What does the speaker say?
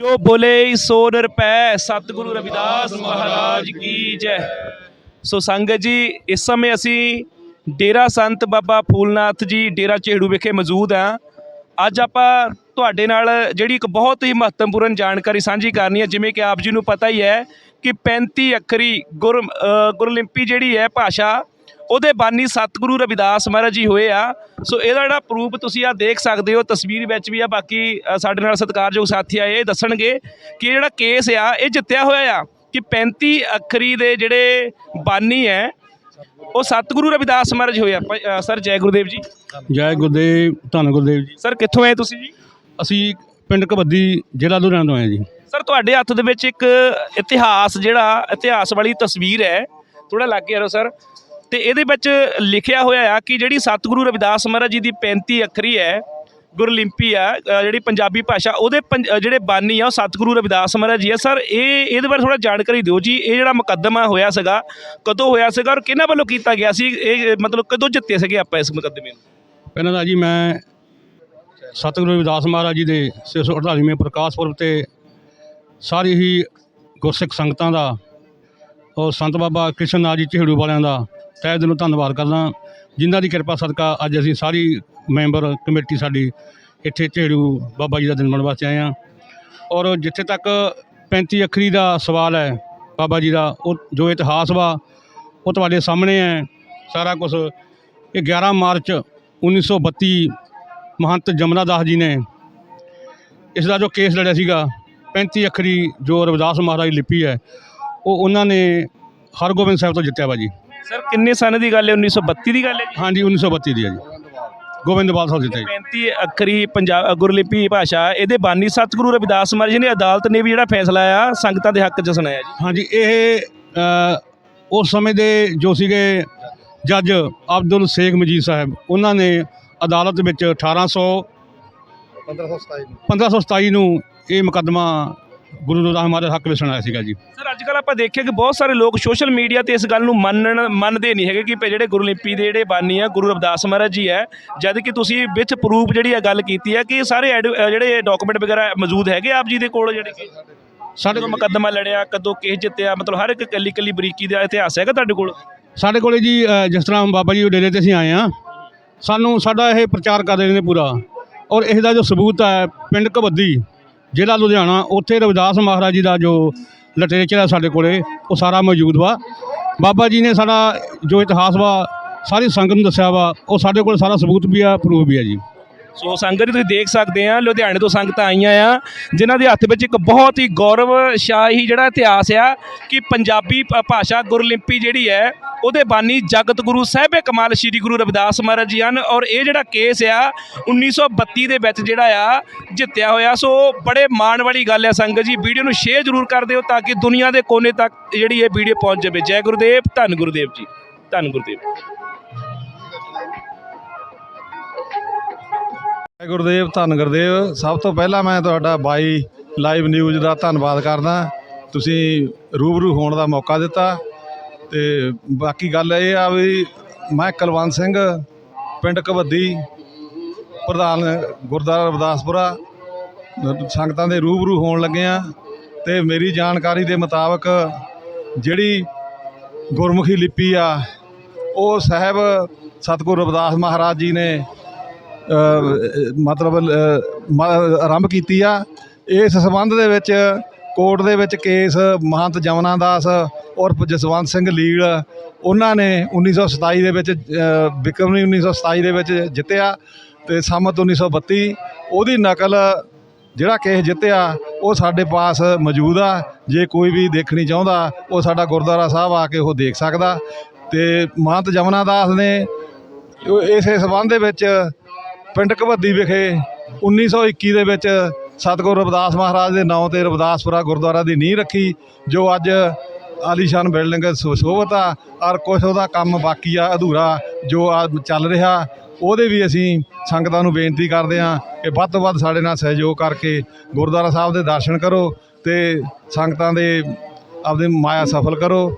ਜੋ ਬੋਲੇ ਸੋ ਨਿਰਪੈ ਸਤਿਗੁਰੂ ਰਵਿਦਾਸ ਮਹਾਰਾਜ ਕੀ ਜੈ। ਸੋ ਸੰਗਤ ਜੀ, ਇਸ ਸਮੇਂ ਅਸੀਂ ਡੇਰਾ ਸੰਤ ਬਾਬਾ ਫੂਲਨਾਥ ਜੀ, ਡੇਰਾ ਝੇੜੂ ਵਿਖੇ ਮੌਜੂਦ ਹਾਂ। ਅੱਜ ਆਪਾਂ ਤੁਹਾਡੇ ਨਾਲ ਜਿਹੜੀ ਇੱਕ ਬਹੁਤ ਹੀ ਮਹੱਤਵਪੂਰਨ ਜਾਣਕਾਰੀ ਸਾਂਝੀ ਕਰਨੀ ਹੈ, ਜਿਵੇਂ ਕਿ ਆਪ ਜੀ ਨੂੰ ਪਤਾ ਹੀ ਹੈ ਕਿ 35 ਅੱਖਰੀ ਗੁਰ ਗੁਰਲਿੰਪੀ ਜਿਹੜੀ ਹੈ ਭਾਸ਼ਾ ਉਹਦੇ ਬਾਨੀ ਸਤਿਗੁਰੂ ਰਵਿਦਾਸ ਮਹਾਰਾਜ ਜੀ ਹੋਏ ਆ। ਸੋ ਇਹਦਾ ਜਿਹੜਾ ਪ੍ਰੂਫ ਤੁਸੀਂ ਆ ਦੇਖ ਸਕਦੇ ਹੋ ਤਸਵੀਰ ਵਿੱਚ ਵੀ ਆ ਬਾਕੀ ਸਾਡੇ ਨਾਲ ਸਤਿਕਾਰਯੋਗ ਸਾਥੀ ਆਏ ਇਹ ਦੱਸਣਗੇ ਕਿ ਜਿਹੜਾ ਕੇਸ ਆ ਇਹ ਜਿੱਤਿਆ ਹੋਇਆ ਆ ਕਿ 35 ਅੱਖਰੀ ਦੇ ਜਿਹੜੇ ਬਾਨੀ ਹੈ ਉਹ ਸਤਿਗੁਰੂ ਰਵਿਦਾਸ ਮਹਾਰਾਜ ਆ। ਅ, ਸਰ ਜੈ ਗੁਰਦੇਵ ਜੀ। ਜੈ ਗੁਰਦੇਵ ਧੰਨ ਗੁਰਦੇਵ ਜੀ। ਸਰ ਕਿੱਥੋਂ ਆਏ ਤੁਸੀਂ ਜੀ? ਅਸੀਂ ਪਿੰਡ ਕਬੱਦੀ ਜ਼ਿਲ੍ਹਾ ਲੁਧਿਆਣਾ ਤੋਂ ਆਏ ਜੀ। ਸਰ ਤੁਹਾਡੇ ਹੱਥ ਦੇ ਵਿੱਚ ਇੱਕ ਇਤਿਹਾਸ ਜਿਹੜਾ ਇਤਿਹਾਸ ਵਾਲੀ ਤਸਵੀਰ ਹੈ। ਥੋੜਾ ਲੱਗ ਗਿਆ ਰੋ ਸਰ। ਤੇ ਇਹਦੇ ਵਿੱਚ ਲਿਖਿਆ ਹੋਇਆ ਆ ਕਿ ਜਿਹੜੀ ਸਤਿਗੁਰੂ ਰਵਿਦਾਸ ਮਹਾਰਾਜ ਜੀ ਦੀ 35 ਅੱਖਰੀ ਹੈ ਗੁਰਲਿੰਪੀ ਆ ਜਿਹੜੀ ਪੰਜਾਬੀ ਭਾਸ਼ਾ, ਉਹਦੇ ਪੰਜ- ਜਿਹੜੇ ਬਾਨੀ ਆ, ਉਹ ਸਤਿਗੁਰੂ ਰਵਿਦਾਸ ਮਹਾਰਾਜ ਜੀ ਆ। ਸਰ, ਇਹ, ਇਹਦੇ ਬਾਰੇ ਥੋੜਾ ਜਾਣਕਾਰੀ ਦਿਓ ਜੀ, ਇਹ ਜਿਹੜਾ ਮੁਕੱਦਮਾ ਹੋਇਆ ਸੀਗਾ, ਕਦੋਂ ਹੋਇਆ ਸੀਗਾ ਔਰ ਕਿਹਨਾਂ ਵੱਲੋਂ ਕੀਤਾ ਗਿਆ ਸੀ? ਇਹ ਮਤਲਬ ਕਦੋਂ ਜਿੱਤੇ ਸੀਗੇ ਆਪਾਂ ਇਸ ਮੁਕੱਦਮੇ ਨੂੰ? ਪਹਿਲਾਂ ਤਾਂ ਜੀ ਮੈਂ ਸਤਿਗੁਰੂ ਰਵਿਦਾਸ ਮਹਾਰਾਜ ਜੀ ਦੇ 648ਵੇਂ ਪ੍ਰਕਾਸ਼ ਪੁਰਬ ਤੇ ਸਾਰੀ ਹੀ ਗੁਰਸਿੱਖ ਸੰਗਤਾਂ ਦਾ ਔਰ ਸੰਤ ਬਾਬਾ ਕ੍ਰਿਸ਼ਨ ਨਾਥ ਜੀ ਝੇੜੂ ਵਾਲਿਆਂ ਦਾ ਤਹਿ ਦਿਲੋਂ ਧੰਨਵਾਦ ਕਰਦਾ ਜਿਨ੍ਹਾਂ ਦੀ ਕਿਰਪਾ ਸਦਕਾ ਅੱਜ ਅਸੀਂ ਸਾਰੀ ਮੈਂਬਰ ਕਮੇਟੀ ਸਾਡੀ ਇੱਥੇ ਝੇੜੂ ਬਾਬਾ ਜੀ ਦਾ ਦਿਨ ਮਨਾਉਣ ਵਾਸਤੇ ਆਏ ਹਾਂ। ਔਰ ਜਿੱਥੇ ਤੱਕ 35 ਅੱਖਰੀ ਦਾ ਸਵਾਲ ਹੈ ਬਾਬਾ ਜੀ ਦਾ, ਉਹ ਜੋ ਇਤਿਹਾਸ ਵਾ, ਉਹ ਤੁਹਾਡੇ ਸਾਹਮਣੇ ਹੈ। ਸਾਰਾ ਕੁਝ ਇਹ 11 ਮਾਰਚ 1932 ਮਹੰਤ ਜਮਨਾ ਦਾਸ ਜੀ ਨੇ ਇਸ ਦਾ ਜੋ ਕੇਸ ਲੜਿਆ ਸੀਗਾ 35 ਅੱਖਰੀ ਜੋ ਰਵਿਦਾਸ ਮਹਾਰਾਜ ਲਿਪੀ ਹੈ, ਉਹ ਉਹਨਾਂ ਨੇ ਹਰਗੋਬਿੰਦ ਸਾਹਿਬ ਤੋਂ ਜਿੱਤਿਆ ਵਾ ਜੀ। ਸਰ ਕਿੰਨੇ ਸਾਲ ਦੀ ਗੱਲ ਹੈ? 1932 ਦੀ ਗੱਲ ਹੈ ਜੀ? ਹਾਂਜੀ 1932 ਦੀ ਹੈ ਜੀ। ਗੋਬਿੰਦਵਾਲ ਸਾਹਿਬ ਜਿੱਤੇ। ਜੀ 35 ਅੱਖਰੀ ਪੰਜਾਬ ਗੁਰਲਿਪੀ ਭਾਸ਼ਾ ਇਹਦੇ ਬਾਨੀ ਸਤਿਗੁਰੂ ਰਵਿਦਾਸ ਮਹਾਰਾਜ ਜੀ ਨੇ ਅਦਾਲਤ ਨੇ ਵੀ ਜਿਹੜਾ ਫੈਸਲਾ ਆ ਸੰਗਤਾਂ ਦੇ ਹੱਕ 'ਚ ਸੁਣਾਇਆ ਜੀ। ਹਾਂਜੀ ਇਹ ਅ, ਉਸ ਸਮੇਂ ਦੇ ਜੋ ਸੀਗੇ ਜੱਜ ਅਬਦੁਲ ਸ਼ੇਖ ਮਜੀਦ ਸਾਹਿਬ ਉਹਨਾਂ ਨੇ ਅਦਾਲਤ ਵਿੱਚ 1800 1527 ਨੂੰ ਇਹ ਮੁਕੱਦਮਾ ਗੁਰੂ ਰਵਿਦਾਸ ਮਹਾਰਾਜ ਹੱਕ ਵਿੱਚ ਸੁਣਾਇਆ ਸੀਗਾ ਜੀ। ਸਰ ਅੱਜ ਕੱਲ ਆਪਾਂ ਦੇਖਿਆ ਕਿ ਬਹੁਤ ਸਾਰੇ ਲੋਕ ਸੋਸ਼ਲ ਮੀਡੀਆ ਤੇ ਇਸ ਗੱਲ ਨੂੰ ਮੰਨਣ ਮੰਨਦੇ ਨਹੀਂ ਹੈਗੇ ਕਿ ਭਈ ਜਿਹੜੇ ਗੁਰਲਿਪੀ ਦੇ ਜਿਹੜੇ ਬਾਨੀ ਆ ਗੁਰੂ ਰਵਿਦਾਸ ਮਹਾਰਾਜ ਜੀ ਹੈ ਜਦ ਕਿ ਤੁਸੀਂ ਵਿੱਚ ਪ੍ਰੂਫ ਜਿਹੜੀ ਇਹ ਗੱਲ ਕੀਤੀ ਹੈ ਕਿ ਇਹ ਸਾਰੇ ਐਡ- ਅ, ਜਿਹੜੇ ਡਾਕੂਮੈਂਟ ਵਗੈਰਾ ਮੌਜੂਦ ਹੈਗੇ ਆਪ ਜੀ ਦੇ ਕੋਲ ਜਿਹੜੇ ਕਿ ਸਾਡੇ ਕੋਲ ਮੁਕੱਦਮਾ ਲੜਿਆ ਕਦੋਂ ਕੇਸ ਜਿੱਤਿਆ ਮਤਲਬ ਹਰ ਇੱਕ ਕੱਲੀ ਕੱਲੀ ਬਰੀਕੀ ਦਾ ਇਤਿਹਾਸ ਹੈਗਾ ਤੁਹਾਡੇ ਕੋਲ? ਸਾਡੇ ਕੋਲੇ ਜੀ ਅ, ਜਿਸ ਤਰ੍ਹਾਂ ਬਾਬਾ ਜੀ ਦੇ ਡੇਰੇ ਤੇ ਅਸੀਂ ਆਏ ਆ ਸਾਨੂੰ ਸਾਡਾ ਇਹ ਪ੍ਰਚਾਰ ਕਰ ਰਹੇ ਨੇ ਪੂਰਾ। ਔਰ ਇਸ ਦਾ ਜੋ ਸਬੂਤ ਹੈ ਪਿੰਡ ਕਬੱਦੀ ਜ਼ਿਲ੍ਹਾ ਲੁਧਿਆਣਾ, ਉੱਥੇ ਰਵਿਦਾਸ ਮਹਾਰਾਜ ਜੀ ਦਾ ਜੋ ਲਿਟਰੇਚਰ ਹੈ ਸਾਡੇ ਕੋਲੇ, ਉਹ ਸਾਰਾ ਮੌਜੂਦ ਵਾ। ਬਾਬਾ ਜੀ ਨੇ ਸਾਡਾ ਜੋ ਇਤਿਹਾਸ ਵਾ, ਸਾਰੀ ਸੰਗਤ ਨੂੰ ਦੱਸਿਆ ਵਾ, ਉਹ ਸਾਡੇ ਕੋਲ ਸਾਰਾ ਸਬੂਤ ਵੀ ਆ ਪ੍ਰੂਫ ਵੀ ਆ ਜੀ। ਸੋ ਸੰਗਤ ਜੀ ਤੁਸੀਂ ਦੇਖ ਸਕਦੇ ਆ, ਲੁਧਿਆਣੇ ਤੋਂ ਸੰਗਤਾਂ ਆਈਆਂ ਆ, ਜਿਨ੍ਹਾਂ ਦੇ ਹੱਥ ਵਿੱਚ ਇੱਕ ਬਹੁਤ ਹੀ ਗੌਰਵਸ਼ਾਹੀ ਜਿਹੜਾ ਇਤਿਹਾਸ ਆ ਕਿ ਪੰਜਾਬੀ ਭ- ਭਾਸ਼ਾ ਗੁਰਲਿੰਪੀ ਜਿਹੜੀ ਹੈ, ਉਹਦੇ ਬਾਨੀ ਜਗਤ ਗੁਰੂ ਸਾਹਿਬੇ ਕਮਾਲ ਸ੍ਰੀ ਗੁਰੂ ਰਵਿਦਾਸ ਮਹਾਰਾਜ ਜੀ ਹਨ ਔਰ ਇਹ ਜਿਹੜਾ ਕੇਸ ਆ 1932 ਦੇ ਵਿੱਚ ਜਿਹੜਾ ਆ, ਜਿੱਤਿਆ ਹੋਇਆ। ਸੋ ਬੜੇ ਮਾਣ ਵਾਲੀ ਗੱਲ ਆ ਸੰਗਤ ਜੀ, ਵੀਡੀਓ ਨੂੰ ਸ਼ੇਅਰ ਜ਼ਰੂਰ ਕਰ ਦਿਓ ਤਾਂ ਕਿ ਦੁਨੀਆ ਦੇ ਕੋਨੇ ਤੱਕ ਜਿਹੜੀ ਇਹ ਵੀਡੀਓ ਪਹੁੰਚ ਜਾਵੇ। ਜੈ ਗੁਰਦੇਵ, ਧੰਨ ਗੁਰਦੇਵ ਜੀ, ਧੰਨ ਗੁਰਦੇਵ। ਗੁਰਦੇਵ ਧੰਨ ਗੁਰਦੇਵ। ਸਭ ਤੋਂ ਪਹਿਲਾਂ ਮੈਂ ਤੁਹਾਡਾ ਬਾਈ ਲਾਈਵ ਨਿਊਜ਼ ਦਾ ਧੰਨਵਾਦ ਕਰਦਾ। ਤੁਸੀਂ ਰੂਬਰੂ ਹੋਣ ਦਾ ਮੌਕਾ ਦਿੱਤਾ। ਤੇ ਬਾਕੀ ਗੱਲ ਇਹ ਆ ਵੀ ਮੈਂ ਕੁਲਵੰਤ ਸਿੰਘ, ਪਿੰਡ ਕਬੱਦੀ ਪ੍ਰਧਾਨ ਗੁਰਦੁਆਰਾ ਰਵਦਾਸਪੁਰਾ, ਸੰਗਤਾਂ ਦੇ ਰੂਬਰੂ ਹੋਣ ਲੱਗੇ ਆ। ਤੇ ਮੇਰੀ ਜਾਣਕਾਰੀ ਦੇ ਮੁਤਾਬਕ ਜਿਹੜੀ ਗੁਰਮੁਖੀ ਲਿਪੀ ਆ, ਉਹ ਸਾਹਿਬ ਸਤਿਗੁਰੂ ਰਵਿਦਾਸ ਮਹਾਰਾਜ ਜੀ ਨੇ ਮਤਲਬ ਅ, ਆਰੰਭ ਕੀਤੀ ਆ। ਇਸ ਸਬੰਧ ਦੇ ਵਿੱਚ ਕੋਰਟ ਦੇ ਵਿੱਚ ਕੇਸ ਮਹੰਤ ਜਮਨਾ ਦਾਸ ਉਰਫ ਜਸਵੰਤ ਸਿੰਘ ਲੀਲ ਉਹਨਾਂ ਨੇ 1927 ਦੇ ਵਿੱਚ ਅ, ਬਿਕਰਮੀ 1927 ਦੇ ਵਿੱਚ ਜਿੱਤਿਆ ਤੇ ਸੰਮਤ 1932 ਉਹਦੀ ਨਕਲ ਜਿਹੜਾ ਕੇਸ ਜਿੱਤਿਆ ਉਹ ਸਾਡੇ ਪਾਸ ਮੌਜੂਦ ਆ। ਜੇ ਕੋਈ ਵੀ ਦੇਖਣੀ ਚਾਹੁੰਦਾ ਉਹ ਸਾਡਾ ਗੁਰਦੁਆਰਾ ਸਾਹਿਬ ਆ ਕੇ ਉਹ ਦੇਖ ਸਕਦਾ। ਤੇ ਮਹੰਤ ਜਮਨਾ ਦਾਸ ਨੇ ਇਸੇ ਸਬੰਧ ਦੇ ਵਿੱਚ ਪਿੰਡ ਕਬੱਦੀ ਵਿਖੇ 1921 ਦੇ ਵਿੱਚ ਸਤਿਗੁਰੂ ਰਵਿਦਾਸ ਮਹਾਰਾਜ ਦੇ ਨਾਂ ਤੇ ਰਵਿਦਾਸਪੁਰਾ ਗੁਰਦੁਆਰਾ ਦੀ ਨੀਂਹ ਰੱਖੀ, ਜੋ ਅੱਜ ਆਲੀਸ਼ਾਨ ਬਿਲਡਿੰਗ ਸੁਸ਼ੋਭਿਤ ਆ ਔਰ ਕੁਛ ਉਹਦਾ ਕੰਮ ਬਾਕੀ ਆ, ਅਧੂਰਾ ਜੋ ਆ ਚੱਲ ਰਿਹਾ, ਉਹਦੇ ਵੀ ਅਸੀਂ ਸੰਗਤਾਂ ਨੂੰ ਬੇਨਤੀ ਕਰਦੇ ਹਾਂ ਕਿ ਵੱਧ ਤੋਂ ਵੱਧ ਸਾਡੇ ਨਾਲ ਸਹਿਯੋਗ ਕਰਕੇ ਗੁਰਦੁਆਰਾ ਸਾਹਿਬ ਦੇ ਦਰਸ਼ਨ ਕਰੋ ਤੇ ਸੰਗਤਾਂ ਦੇ ਆਪਦੀ ਮਾਇਆ ਸਫਲ ਕਰੋ।